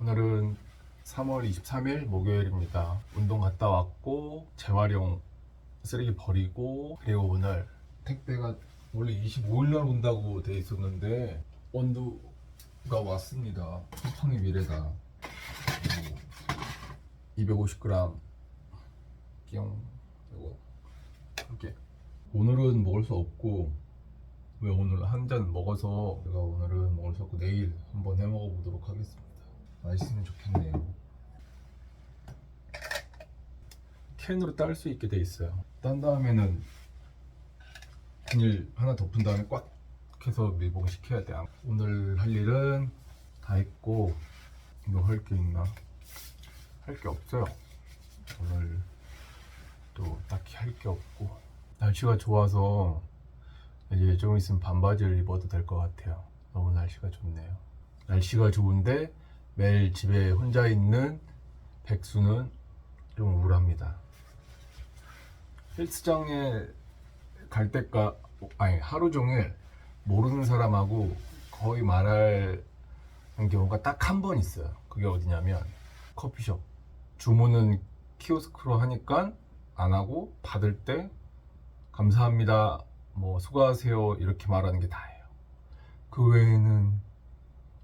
오늘은 3월 23일 목요일입니다. 운동 갔다 왔고 재활용 쓰레기 버리고 그리고 오늘 택배가 원래 25일 날 온다고 돼 있었는데 원두가 왔습니다. 쿠팡의 미래다. 250g 끼용 이거 이렇게 오늘은 먹을 수 없고 왜 오늘 한 잔 먹어서 제가 오늘은 먹을 수 없고 내일 한번 해 먹어 보도록 하겠습니다. 맛있으면 좋겠네요. 캔으로 딸 수 있게 돼 있어요. 딴 다음에는 비닐 하나 덮은 다음에 꽉 해서 밀봉 시켜야 돼. 오늘 할 일은 다 했고 뭐 할 게 있나? 할 게 없어요. 오늘 또 딱히 할 게 없고 날씨가 좋아서 이제 좀 있으면 반바지를 입어도 될 것 같아요. 너무 날씨가 좋네요. 날씨가 좋은데 매일 집에 혼자 있는 백수는 좀 우울합니다. 헬스장에 갈 때까 아니 하루 종일 모르는 사람하고 거의 말할 경우가 딱 한 번 있어요. 그게 어디냐면 커피숍. 주문은 키오스크로 하니까 안 하고 받을 때 감사합니다. 뭐 수고하세요 이렇게 말하는 게 다예요. 그 외에는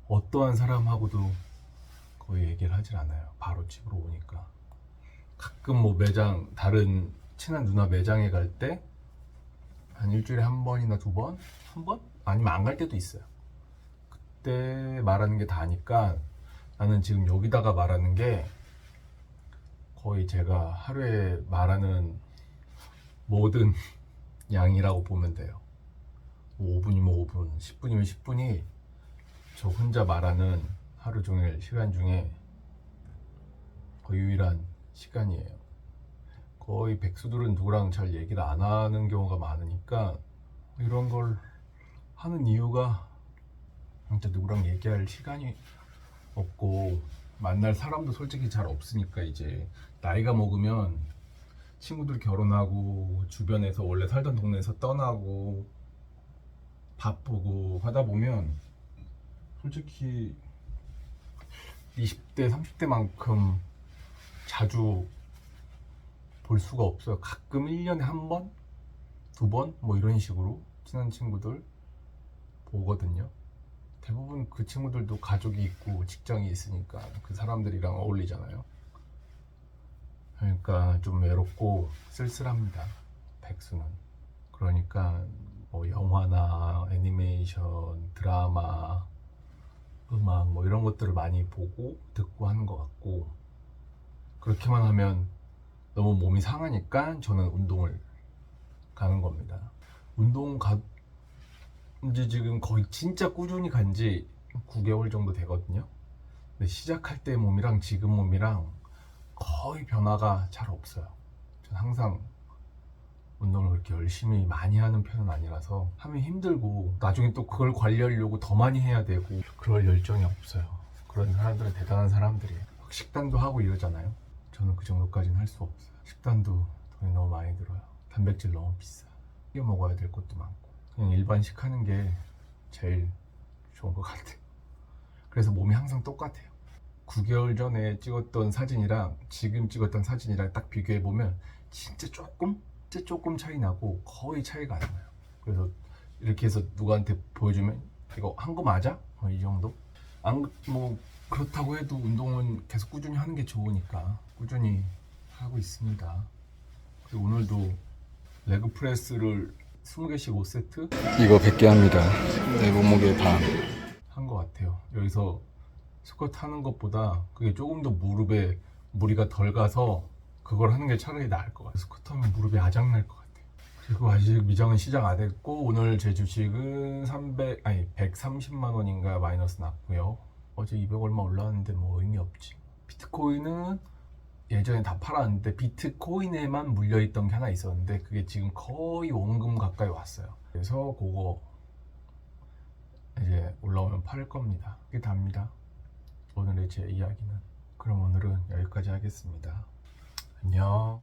어떠한 사람하고도 거의 얘기를 하질 않아요. 바로 집으로 오니까. 가끔 뭐 매장 다른 친한 누나 매장에 갈 때 한 일주일에 한 번이나 두 번? 한 번? 아니면 안 갈 때도 있어요. 그때 말하는 게 다니까 나는 지금 여기다가 말하는 게 거의 제가 하루에 말하는 모든 양이라고 보면 돼요. 뭐 5분이면 5분, 10분이면 10분이 저 혼자 말하는 하루 종일 시간 중에 거의 유일한 시간이에요. 거의 백수들은 누구랑 잘 얘기를 안 하는 경우가 많으니까 이런 걸 하는 이유가 진짜 누구랑 얘기할 시간이 없고 만날 사람도 솔직히 잘 없으니까 이제 나이가 먹으면 친구들 결혼하고 주변에서 원래 살던 동네에서 떠나고 바쁘고 하다 보면 솔직히 20대, 30대만큼 자주 볼 수가 없어요. 가끔 1년에 한 번, 두 번, 뭐 이런 식으로 친한 친구들 보거든요. 대부분 그 친구들도 가족이 있고 직장이 있으니까 그 사람들이랑 어울리잖아요. 그러니까 좀 외롭고 쓸쓸합니다. 백수는. 그러니까 뭐 영화나 애니메이션, 드라마, 음악 뭐 이런 것들을 많이 보고 듣고 하는 것 같고 그렇게만 하면 너무 몸이 상하니까 저는 운동을 가는 겁니다. 운동 간지 지금 거의 진짜 꾸준히 간 지 9개월 정도 되거든요. 근데 시작할 때 몸이랑 지금 몸이랑 거의 변화가 잘 없어요. 저는 항상 운동을 그렇게 열심히 많이 하는 편은 아니라서 하면 힘들고 나중에 또 그걸 관리하려고 더 많이 해야 되고 그럴 열정이 없어요. 그런 사람들은 대단한 사람들이에요. 막 식단도 하고 이러잖아요. 저는 그 정도까지는 할 수 없어요. 식단도 돈이 너무 많이 들어요. 단백질 너무 비싸. 튀겨 먹어야 될 것도 많고 그냥 일반식 하는 게 제일 좋은 것 같아요. 그래서 몸이 항상 똑같아요. 9개월 전에 찍었던 사진이랑 지금 찍었던 사진이랑 딱 비교해 보면 진짜 조금 조금 차이 나고 거의 차이가 안 나요. 그래서 이렇게 해서 누구한테 보여주면 이거 한 거 맞아? 뭐 이 정도? 안 뭐 그렇다고 해도 운동은 계속 꾸준히 하는 게 좋으니까 꾸준히 하고 있습니다. 그리고 오늘도 레그 프레스를 20개씩 5세트 이거 100개 합니다. 내 몸무게 반. 한 것 같아요. 여기서 스쿼트 하는 것보다 그게 조금 더 무릎에 무리가 덜 가서 그걸 하는 게 차라리 나을 것 같아요. 스쿼트 하면 무릎이 아작 날 것 같아요. 그리고 아직 미장은 시작 안 했고 오늘 제 주식은 300 아니 130만 원인가 마이너스 났고요. 어제 200 얼마 올랐는데 뭐 의미 없지. 비트코인은 예전에 다 팔았는데 비트코인에만 물려있던 게 하나 있었는데 그게 지금 거의 원금 가까이 왔어요. 그래서 그거 이제 올라오면 팔 겁니다. 그게 답니다. 오늘의 제 이야기는. 그럼 오늘은 여기까지 하겠습니다. 안녕.